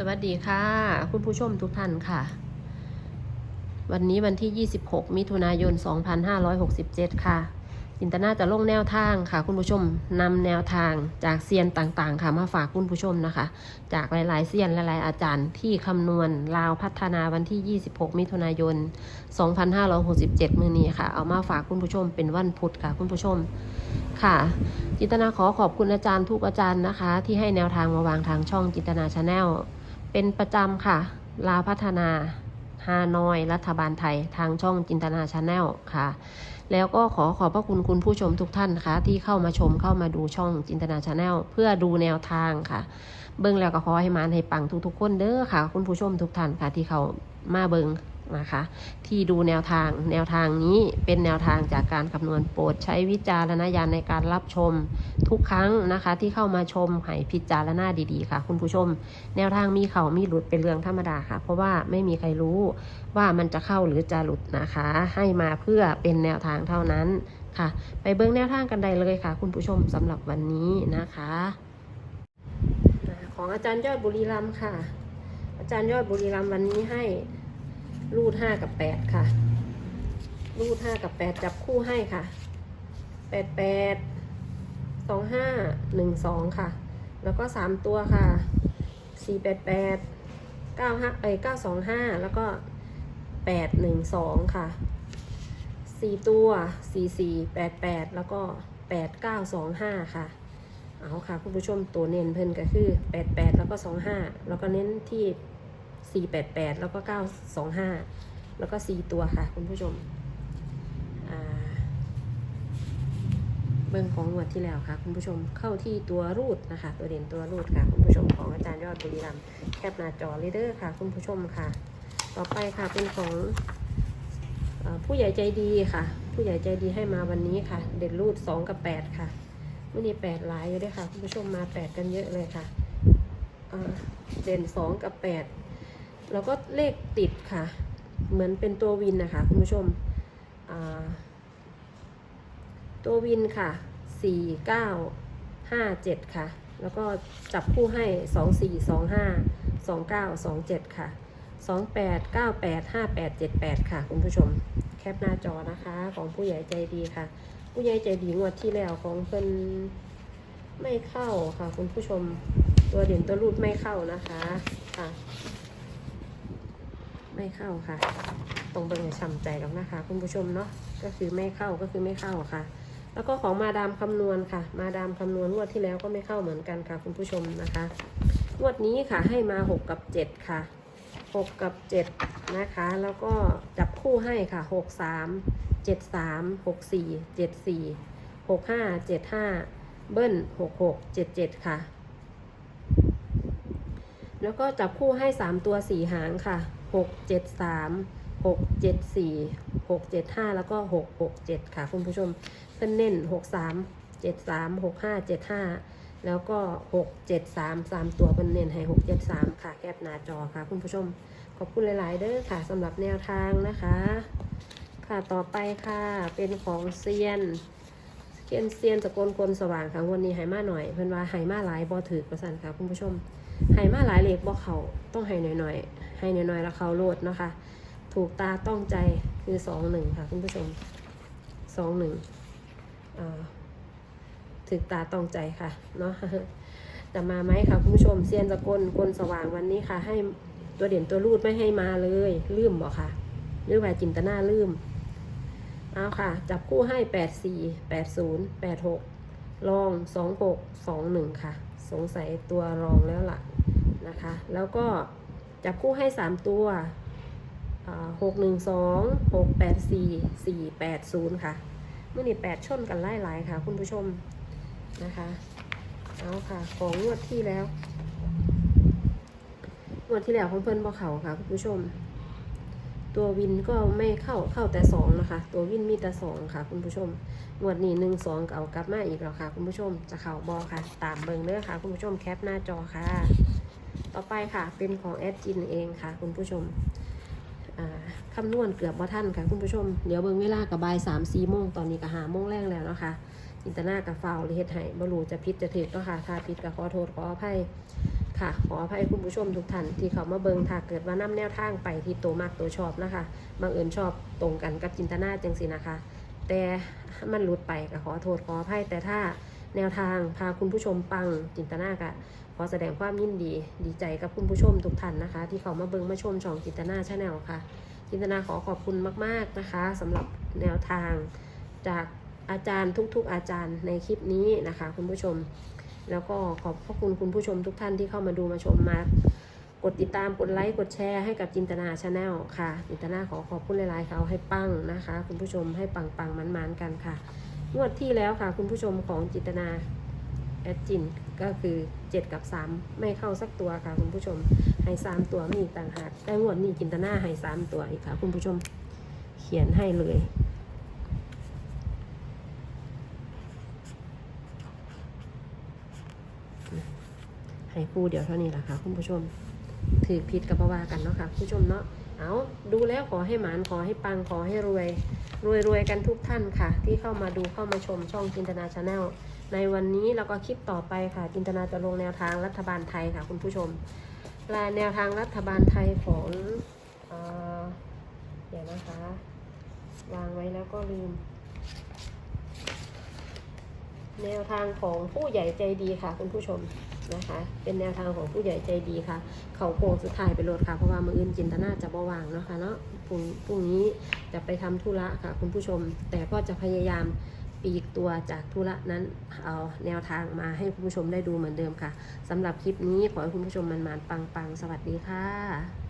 สวัสดีค่ะ คุณผู้ชมทุกท่านค่ะ วันนี้วันที่ 26 มิถุนายน 2567 ค่ะ จินตนาจะลงแนวทางค่ะ คุณผู้ชมนำแนวทางจากเซียนต่างๆ ค่ะมาฝากคุณผู้ชมนะคะ จากหลายๆเซียนหลายๆ อาจารย์ที่คำนวณลาวพัฒนาวันที่ 26 มิถุนายน 2567 มื้อนี้ค่ะ เอามาฝากคุณผู้ชมเป็นวันพุธค่ะ คุณผู้ชมค่ะจินตนาขอขอบคุณอาจารย์ทุกอาจารย์นะคะ ที่ให้แนวทางมาวางทางช่องจินตนาชาแนล เป็นประจำค่ะ ลาพัฒนาฮานอย รัฐบาลไทย ทางช่องจินตนาชาแนลค่ะ แล้วก็ขอขอบพระคุณคุณผู้ชมทุกท่านค่ะ ที่เข้ามาชมเข้ามาดูช่องจินตนาชาแนลเพื่อดูแนวทางค่ะ เบิ้งแล้วก็ขอให้มานให้ปังทุกๆคนเด้อค่ะ คุณผู้ชมทุกท่านค่ะที่เขามาเบิ้ง นะคะ ที่ดูแนวทางแนวทางนี้เป็นแนวทางจากการคำนวณโปรดใช้วิจารณญาณในการรับชมทุกครั้งนะคะ ที่เข้ามาชมให้พิจารณาดีๆค่ะ คุณผู้ชม แนวทางมีเขามีหลุดเป็นเรื่องธรรมดาค่ะ เพราะว่าไม่มีใครรู้ว่ามันจะเข้าหรือจะหลุดนะคะ ให้มาเพื่อเป็นแนวทางเท่านั้นค่ะ ไปเบิ้งแนวทางกันได้เลยค่ะ คุณผู้ชมสำหรับวันนี้นะคะของอาจารย์ยอดบุรีรัมค่ะ อาจารย์ยอดบุรีรัมวันนี้ให้ รูดห้ากับแปดค่ะ รูดห้ากับแปดจับคู่ให้ค่ะแปดแปดสองห้าหนึ่งสองค่ะ แล้วก็สามตัวค่ะสี่แปดแปดเก้าห้าเอ้ยเก้าสองห้าแล้วก็แปดหนึ่งสองค่ะสี่ตัวสี่สี่แปดแปดแล้วก็แปดเก้าสองห้าค่ะ เอาค่ะ คุณผู้ชมตัวเน้นเพิ่นก็คือแปดแปดแล้วก็สองห้าแล้วก็เน้นที่ สี่แปดแปดแล้วก็เก้าสองห้าแล้วก็สี่ตัวค่ะ คุณผู้ชมเบิ่งของงวดที่แล้วค่ะ คุณผู้ชมเข้าที่ตัวรูดนะคะ ตัวเด่นตัวรูดค่ะ คุณผู้ชมของอาจารย์ยอดบุรีรัมแคปหน้าจอเลยเดอร์ค่ะ คุณผู้ชมค่ะ ต่อไปค่ะเป็นของอผู้ใหญ่ใจดีค่ะ ผู้ใหญ่ใจดีให้มาวันนี้ค่ะ เด่นรูดสองกับแปดค่ะมื่อนี้แปดหลายอยู่ด้วยค่ะ คุณผู้ชมมาแปดกันเยอะเลยค่ะเด่นสองกับแปด แล้วก็เลขติดค่ะ เหมือนเป็นตัววินนะคะคุณผู้ชม ตัววินค่ะสี่เก้าห้าเจ็ดค่ะ แล้วก็จับคู่ให้สองสี่สองห้าสองเก้าสองเจ็ดค่ะสองแปดเก้าแปดห้าแปดเจ็ดแปดค่ะคุณผู้ชม แคปหน้าจอนะคะ ของผู้ใหญ่ใจดีค่ะ ผู้ใหญ่ใจดีงวดที่แล้วของเพิ่นไม่เข้าค่ะ คุณผู้ชม ตัวเด่นตัวรูดไม่เข้านะคะค่ะ ไม่เข้าค่ะ ตรงเบิ่งช้ำใจกับนะคะ คุณผู้ชมเนาะก็คือไม่เข้าก็คือไม่เข้าค่ะ แล้วก็ของมาดามคำนวณค่ะ มาดามคำนวณงวดที่แล้วก็ไม่เข้าเหมือนกันค่ะ คุณผู้ชมนะคะงวดนี้ค่ะให้มาหกกับเจ็ดค่ะหกกับเจ็ดนะคะ แล้วก็จับคู่ให้ค่ะหกสามเจ็ดสามหกสี่เจ็ดสี่หกห้าเจ็ดห้าเบิ้ลหกหกเจ็ดเจ็ดค่ะ แล้วก็จับคู่ให้สามตัวสี่หางค่ะ หกเจ็ดสามหกเจ็ดสี่หกเจ็ดห้าแล้วก็หกหกเจ็ดค่ะคุณผู้ชมเพิ่นเน้นหกสามเจ็ดสามหกห้าเจ็ดห้าแล้วก็หกเจ็ดสามสามตัวเพิ่นเน้นให้หกเจ็ดสามค่ะแคปหน้าจอค่ะคุณผู้ชม ขอบคุณหลาย ๆ เด้อค่ะสำหรับแนวทางนะคะ ค่ะต่อไปค่ะเป็นของเซียนเซียนเซียนสกลคนสว่างค่ะวันนี้ไหมาหน่อย เพิ่นว่าไหมาหลายบ่ถือประสันค่ะคุณผู้ชม ไหมาหลายเลขบ่เขาต้องให้หน่อยๆให้หน่อยๆแล้วเขาโลดเนาะคะถูกตาต้องใจคือสองหนึ่งค่ะคุณผู้ชมสองหนึ่งถึกตาต้องใจค่ะเนาะแต่มาไหมค่ะคุณผู้ชมเซียนสกลคนสว่างวันนี้ค่ะ ให้ตัวเด่นตัวรูดไม่ให้มาเลยลืมบอกค่ะหรือว่าจินตนาลืมเอาค่ะ จับคู่ให้แปดสี่แปดศูนย์แปดหกรองสองหกสองหนึ่งค่ะ สงสัยตัวรองแล้วล่ะนะคะ แล้วก็จับคู่ให้สามตัวหกหนึ่งสองหกแปดสี่สี่แปดศูนย์ค่ะเมื่อนี่แปดชนกันไล่หลายค่ะ คุณผู้ชมนะคะเอาค่ะของงวดที่แล้วงวดที่แล้วของเพิ่นบ่เขาค่ะ คุณผู้ชม ตัววินก็ไม่เข้าเข้าแต่สองนะคะ ตัววินมีแต่สองค่ะ คุณผู้ชม งวดนี้หนึ่งสองเอากลับมาอีกแล้วค่ะ คุณผู้ชมจะเข่าบอค่ะ ตามเบิงเด้อค่ะ คุณผู้ชมแคปหน้าจอค่ะ ต่อไปค่ะ เป็นของแอดจินเองค่ะ คุณผู้ชมอ่าคำนวณเกือบว่าท่านค่ะ คุณผู้ชม เดี๋ยวเบิงเวลากับบ่ายสามสี่โมงตอนนี้ก็หาโมงแรงแล้วนะคะอินเตอร์นากับฟาวหรือเฮ็ดให้บรูจะผิดจะถูกเนาะค่ะถ้าผิดก็ขอโทษขออภัยค่ะ ขออภัยคุณผู้ชมทุกท่านที่เขามาเบิงถ้าเกิดว่านํแนวทางไปที่ตัวมากตัวชอบนะคะบางเอิญชอบตรงกันกับจินตนาจังสินะคะ แต่มันหลุดไปก็ขอโทษขออภัยแต่ถ้าแนวทางพาคุณผู้ชมปังจินตนากะขอแสดงความยินดี ดีใจกับคุณผู้ชมทุกท่านนะคะ ที่เขามาเบิงมาชมช่องจินตนาชาแนลค่ะ จินตนาขอขอบคุณมาก ๆนะคะสำหรับแนวทางจากอาจารย์ทุก ๆ อาจารย์ในคลิปนี้นะคะ คุณผู้ชม แล้วก็ขอบพระคุณคุณผู้ชมทุกท่านที่เข้ามาดูมาชมมา กดติดตามกดไลค์กดแชร์ให้กับจินตนาชาแนลค่ะ จินตนาขอขอบคุณหลายๆเขาให้ปังนะคะ คุณผู้ชมให้ปังปังมันมันๆกันค่ะ งวดที่แล้วค่ะ คุณผู้ชมของจินตนาแอดจินก็คือ 7 กับ 3 ไม่เข้าสักตัวค่ะ คุณผู้ชมให้3ตัวมีต่างหากแต่งวดนี้จินตนาให้3ตัวอีกค่ะ คุณผู้ชมเขียนให้เลยให้คู่เดียวเท่านี้แหละค่ะ คุณผู้ชม ถือผิดกับปว่ากันเนาะค่ะคุณผู้ชมเนาะเอาดูแล้วขอให้หมานขอให้ปังขอให้รวย รวยรวยกันทุกท่านค่ะ ที่เข้ามาดูเข้ามาชมช่องจินตนาชาแนลในวันนี้แล้วก็คลิปต่อไปค่ะ จินตนาจะลงแนวทางรัฐบาลไทยค่ะ คุณผู้ชมราแนวทางรัฐบาลไทยของเออเดี๋ยวนะคะ วางไว้แล้วก็ลืม แนวทางของผู้ใหญ่ใจดีค่ะ คุณผู้ชม นะคะ เป็นแนวทางของผู้ใหญ่ใจดีค่ะ เขาโค้งสุดท้ายไปโหลดค่ะ เพราะว่ามืออื่นจินตนาจะบ่วางเนาะค่ะเนาะพรุ่งพรุ่งนี้จะไปทำธุระค่ะ คุณผู้ชม แต่ก็จะพยายามปีกตัวจากธุระนั้นเอาแนวทางมาให้คุณผู้ชมได้ดูเหมือนเดิมค่ะสำหรับคลิปนี้ขอให้คุณผู้ชมมันๆปังๆ สวัสดีค่ะ